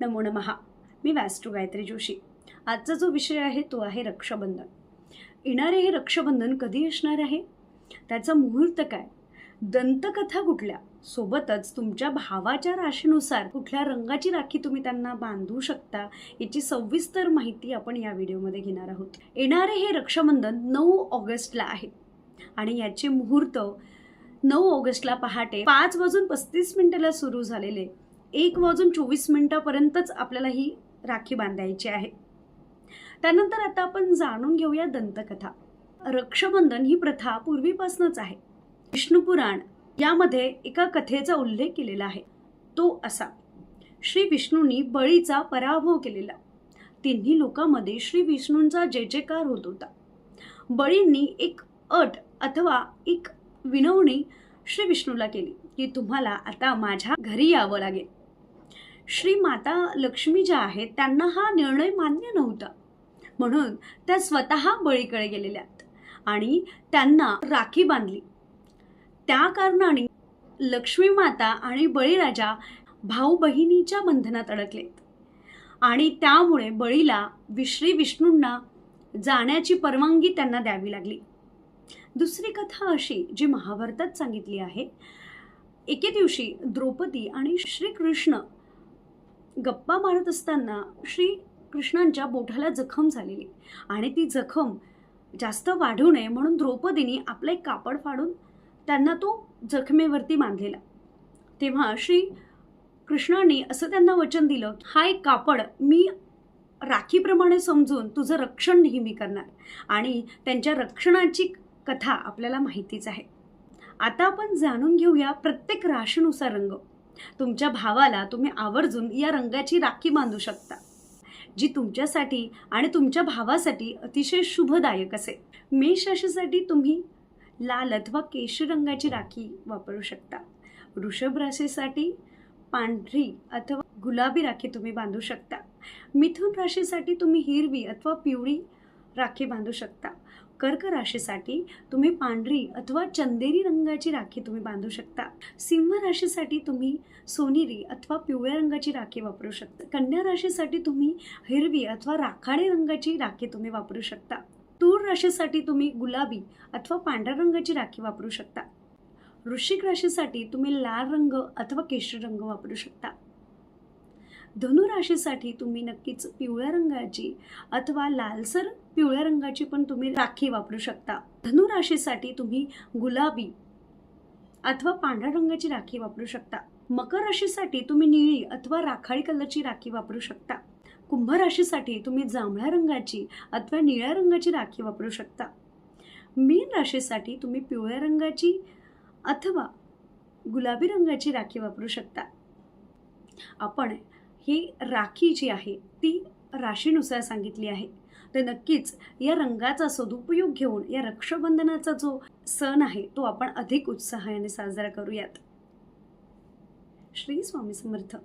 नमो नमहा मी वास्तू गायत्री जोशी. आजचा जो विषय आहे तो आहे रक्षाबंधन. येणारे हे रक्षाबंधन कधी असणार आहे? त्याचा मुहूर्त काय? दंतकथा कुठल्या? सोबतच तुमच्या भावाच्या राशीनुसार कुठल्या रंगाची राखी तुम्ही त्यांना बांधू शकता याची सविस्तर माहिती आपण या व्हिडिओमध्ये घेणार आहोत. येणारे हे रक्षाबंधन नऊ ऑगस्टला आहे. आणि याचे मुहूर्त नऊ ऑगस्टला पहाटे पाच वाजून पस्तीस मिनिटाला सुरू झालेले एक वाजून चोवीस मिनिटापर्यंतच आपल्याला ही राखी बांधायची आहे. त्यानंतर आता आपण जाणून घेऊया दंतकथा. रक्षाबंधन ही प्रथा पूर्वीपासूनच आहे. विष्णुपुराण यामध्ये एका कथेचा उल्लेख केलेला आहे. तो असा श्री विष्णूंनी बळीचा पराभव केलेला. तिन्ही लोकांमध्ये श्री विष्णूंचा जय जयकार होत होता. बळींनी एक अट अथवा एक विनवणी श्री विष्णूला केली. की तुम्हाला आता माझ्या घरी यावं लागेल. श्री माता लक्ष्मी ज्या आहेत त्यांना हा निर्णय मान्य नव्हता. म्हणून त्या स्वतः बळीकडे गेलेल्या आणि त्यांना राखी बांधली. त्या कारणाने लक्ष्मी माता आणि बळीराजा भाऊ बहिणीच्या बंधनात अडकलेत. आणि त्यामुळे बळीला श्री विष्णूंना जाण्याची परवानगी त्यांना द्यावी लागली. दुसरी कथा अशी जी महाभारतात सांगितली आहे एके दिवशी द्रौपदी आणि श्रीकृष्ण गप्पा मारत असताना श्री कृष्णांच्या बोठाला जखम झालेली आणि ती जखम जास्त वाढू नये म्हणून द्रौपदीने आपलं एक कापड फाडून त्यांना तो जखमेवरती बांधलेला. तेव्हा श्री कृष्णाने असं त्यांना वचन दिलं हा एक कापड मी राखीप्रमाणे समजून तुझं रक्षण नेहमी करणार आणि त्यांच्या रक्षणाची कथा आपल्याला माहितीच आहे. आता आपण जाणून घेऊया प्रत्येक राशीनुसार रंग. तुमच्या भावाला तुम्ही आवर्जून या रंगाची राखी बांधू शकता जी तुमच्यासाठी आणि तुमच्या भावासाठी अतिशय शुभदायक असेल मेष राशीसाठी तुम्ही लाल अथवा केशरी रंगाची राखी वापरू शकता. वृषभ राशीसाठी पांढरी अथवा गुलाबी राखी तुम्ही बांधू शकता. मिथुन राशीसाठी तुम्ही हिरवी अथवा पिवळी राखी बांधू शकता. कर्क राशीसाठी तुम्ही पांढरी अथवा चंदेरी रंगाची राखी तुम्ही बांधू शकता. सिंह राशीसाठी तुम्ही सोनेरी अथवा पिवळ्या रंगाची राखी वापरू शकता. कन्या राशीसाठी तुम्ही हिरवी अथवा राखाडी रंगाची राखी तुम्ही वापरू शकता. तूर राशीसाठी तुम्ही गुलाबी अथवा पांढऱ्या रंगाची राखी वापरू शकता. वृश्चिक राशीसाठी तुम्ही लाल रंग अथवा केशरी रंग वापरू शकता. धनुराशीसाठी तुम्ही नक्कीच पिवळ्या रंगाची अथवा लालसर पिवळ्या रंगाची पण तुम्ही राखी वापरू शकता. धनुराशीसाठी तुम्ही गुलाबी अथवा पांढऱ्या रंगाची राखी वापरू शकता. मकर राशीसाठी तुम्ही निळी अथवा राखाडी कलरची राखी वापरू शकता. कुंभ राशीसाठी तुम्ही जांभळ्या रंगाची अथवा निळ्या रंगाची राखी वापरू शकता. मीन राशीसाठी तुम्ही पिवळ्या रंगाची अथवा गुलाबी रंगाची राखी वापरू शकता. आपण ही राखी जी आहे ती राशीनुसार सांगितली आहे. तर नक्कीच या रंगाचा सदुपयोग घेऊन या रक्षाबंधनाचा जो सण आहे तो आपण अधिक उत्साहाने साजरा करूयात. श्री स्वामी समर्थ.